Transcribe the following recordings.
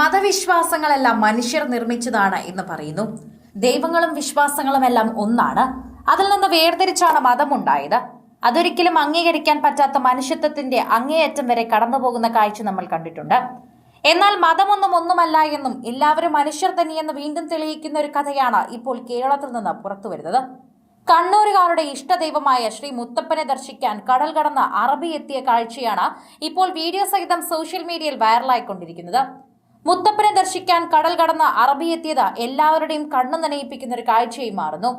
മതവിശ്വാസങ്ങളെല്ലാം മനുഷ്യർ നിർമ്മിച്ചതാണ് എന്ന് പറയുന്നു. ദൈവങ്ങളും വിശ്വാസങ്ങളും എല്ലാം ഒന്നാണ്. അതിൽ നിന്ന് വേർതിരിച്ചാണ് മതമുണ്ടായത്. അതൊരിക്കലും അംഗീകരിക്കാൻ പറ്റാത്ത മനുഷ്യത്വത്തിന്റെ അങ്ങേയറ്റം വരെ കടന്നുപോകുന്ന കാഴ്ച നമ്മൾ കണ്ടിട്ടുണ്ട്. എന്നാൽ മതമൊന്നും ഒന്നുമല്ല എന്നും എല്ലാവരും മനുഷ്യർ തന്നെയെന്ന് വീണ്ടും തെളിയിക്കുന്ന ഒരു കഥയാണ് ഇപ്പോൾ കേരളത്തിൽ നിന്ന് പുറത്തുവരുന്നത് കണ്ണൂരുകാരുടെ ഇഷ്ടദൈവമായ ശ്രീ മുത്തപ്പനെ ദർശിക്കാൻ കടൽ കടന്ന് അറബി എത്തിയ കാഴ്ചയാണ് ഇപ്പോൾ വീഡിയോ സഹിതം സോഷ്യൽ മീഡിയയിൽ വൈറലായിക്കൊണ്ടിരിക്കുന്നത്. മുത്തപ്പനെ ദർശിക്കാൻ കടൽ കടന്ന് അറബി എത്തിയത് എല്ലാവരുടെയും കണ്ണു നനയിപ്പിക്കുന്ന ഒരു കാഴ്ചയായി മാറുന്നു.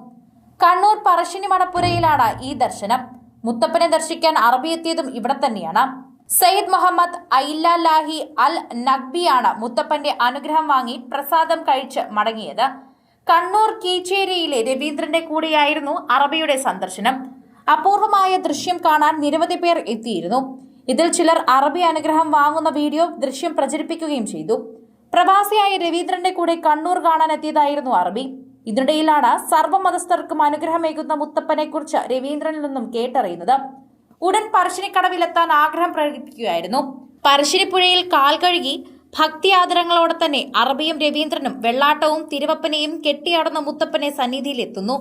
കണ്ണൂർ പറശ്ശിനി മണപ്പുരയിലാണ് ഈ ദർശനം. മുത്തപ്പനെ ദർശിക്കാൻ അറബി എത്തിയതും ഇവിടെ തന്നെയാണ്. സയ്യിദ് മുഹമ്മദ് ഐലാഹി അൽ നഖ്ബിയാണ് മുത്തപ്പന്റെ അനുഗ്രഹം വാങ്ങി പ്രസാദം കഴിച്ച് മടങ്ങിയത്. കണ്ണൂർ കീച്ചേരിയിലെ രവീന്ദ്രന്റെ കൂടെയായിരുന്നു അറബിയുടെ സന്ദർശനം. അപൂർവമായ ദൃശ്യം കാണാൻ നിരവധി പേർ എത്തിയിരുന്നു. ഇതിൽ ചിലർ അറബി അനുഗ്രഹം വാങ്ങുന്ന വീഡിയോ ദൃശ്യം പ്രചരിപ്പിക്കുകയും ചെയ്തു. പ്രവാസിയായ രവീന്ദ്രന്റെ കൂടെ കണ്ണൂർ കാണാൻ എത്തിയതായിരുന്നു അറബി. ഇതിനിടയിലാണ് സർവമതസ്ഥർക്കും അനുഗ്രഹമേകുന്ന മുത്തപ്പനെ കുറിച്ച് രവീന്ദ്രനിൽ നിന്നും കേട്ടറിയുന്നത്. ഉടൻ പറശ്ശിനിക്കടവിലെത്താൻ ആഗ്രഹം പ്രകടിപ്പിക്കുകയായിരുന്നു. പറശ്ശിനിപ്പുഴയിൽ കാൽ കഴുകി ഭക്തി ആദരങ്ങളോടെ തന്നെ അറബിയും രവീന്ദ്രനും വെള്ളാട്ടവും തിരുവപ്പനെയും കെട്ടിയാടുന്ന മുത്തപ്പനെ സന്നിധിയിലെത്തുന്നു.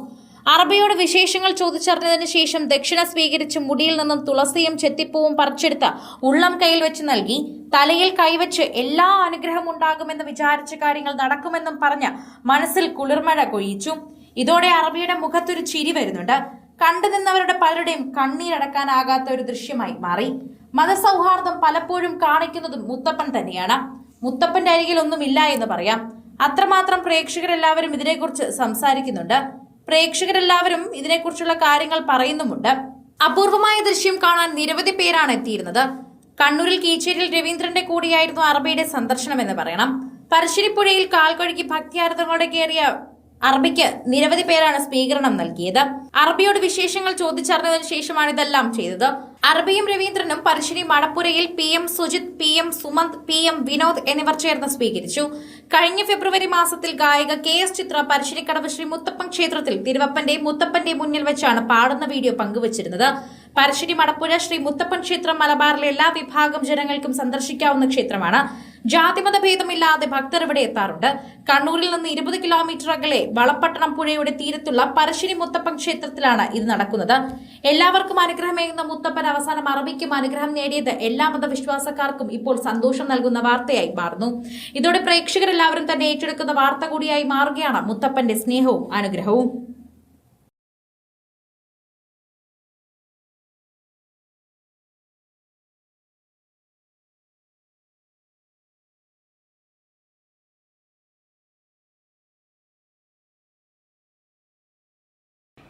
അറബിയോട് വിശേഷങ്ങൾ ചോദിച്ചറിഞ്ഞതിന് ശേഷം ദക്ഷിണ സ്വീകരിച്ച് മുടിയിൽ നിന്നും തുളസിയും ചെത്തിപ്പൂവും പറിച്ചെടുത്ത് ഉള്ളം കയ്യിൽ വെച്ച് നൽകി. തലയിൽ കൈവച്ച് എല്ലാ അനുഗ്രഹം ഉണ്ടാകുമെന്ന് വിചാരിച്ച കാര്യങ്ങൾ നടക്കുമെന്നും പറഞ്ഞ് മനസ്സിൽ കുളിർമഴ കൊയ്യിച്ചു ഇതോടെ അറബിയുടെ മുഖത്തൊരു ചിരി വരുന്നുണ്ട്. കണ്ടുനിന്നവരുടെ പലരുടെയും കണ്ണീരടക്കാനാകാത്ത ഒരു ദൃശ്യമായി മാറി. മതസൗഹാർദ്ദം പലപ്പോഴും കാണിക്കുന്നതും മുത്തപ്പൻ തന്നെയാണ്. മുത്തപ്പന്റെ അരികിൽ ഒന്നുമില്ല എന്ന് പറയാം. അത്രമാത്രം പ്രേക്ഷകരെല്ലാവരും ഇതിനെക്കുറിച്ച് സംസാരിക്കുന്നുണ്ട്. പ്രേക്ഷകരെല്ലാവരും ഇതിനെക്കുറിച്ചുള്ള കാര്യങ്ങൾ പറയുന്നുമുണ്ട്. അപൂർവമായ ദൃശ്യം കാണാൻ നിരവധി പേരാണ് എത്തിയിരുന്നത്. കണ്ണൂരിൽ കീച്ചേരിയിൽ രവീന്ദ്രന്റെ കൂടിയായിരുന്നു അറബിയുടെ സന്ദർശനം എന്ന് പറയണം. പരശ്ശിനിപ്പുഴയിൽ കാൽക്കഴുകി ഭക്തിയാർത്ഥങ്ങളോടെ കയറിയ അറബിക്ക് നിരവധി പേരാണ് സ്വീകരണം നൽകിയത്. അറബിയോട് വിശേഷങ്ങൾ ചോദിച്ചറിഞ്ഞതിനു ശേഷമാണ് ഇതെല്ലാം ചെയ്തത്. അറബിയും രവീന്ദ്രനും Parassini മണപ്പുരയിൽ P M Sujith P M Sumanth P M Vinod എന്നിവർ ചേർന്ന് സ്വീകരിച്ചു. കഴിഞ്ഞ ഫെബ്രുവരി മാസത്തിൽ ഗായിക കെ എസ് ചിത്ര പരശ്ശിനിക്കടവ് ശ്രീ മുത്തപ്പൻ ക്ഷേത്രത്തിൽ തിരുവപ്പന്റെ മുത്തപ്പന്റെ മുന്നിൽ വെച്ചാണ് പാടുന്ന വീഡിയോ പങ്കുവച്ചിരുന്നത്. പരശ്ശിനി മടപ്പുര ശ്രീ മുത്തപ്പൻ ക്ഷേത്രം മലബാറിലെ എല്ലാ വിഭാഗം ജനങ്ങൾക്കും സന്ദർശിക്കാവുന്ന ക്ഷേത്രമാണ്. ജാതിമത ഭേദമില്ലാതെ ഭക്തർ ഇവിടെ എത്താറുണ്ട്. കണ്ണൂരിൽ നിന്ന് ഇരുപത് കിലോമീറ്റർ അകലെ വളപ്പട്ടണം പുഴയുടെ തീരത്തുള്ള പരശ്ശിനി മുത്തപ്പൻ ക്ഷേത്രത്തിലാണ് ഇത് നടക്കുന്നത്. എല്ലാവർക്കും അനുഗ്രഹമേകുന്ന മുത്തപ്പൻ അവസാനം അറബിക്കും അനുഗ്രഹം നേടിയത് എല്ലാ മതവിശ്വാസക്കാർക്കും ഇപ്പോൾ സന്തോഷം നൽകുന്ന വാർത്തയായി മാറുന്നു. ഇതോടെ പ്രേക്ഷകരെല്ലാവരും തന്നെ ഏറ്റെടുക്കുന്ന വാർത്ത കൂടിയായി മാറുകയാണ് മുത്തപ്പന്റെ സ്നേഹവും അനുഗ്രഹവും.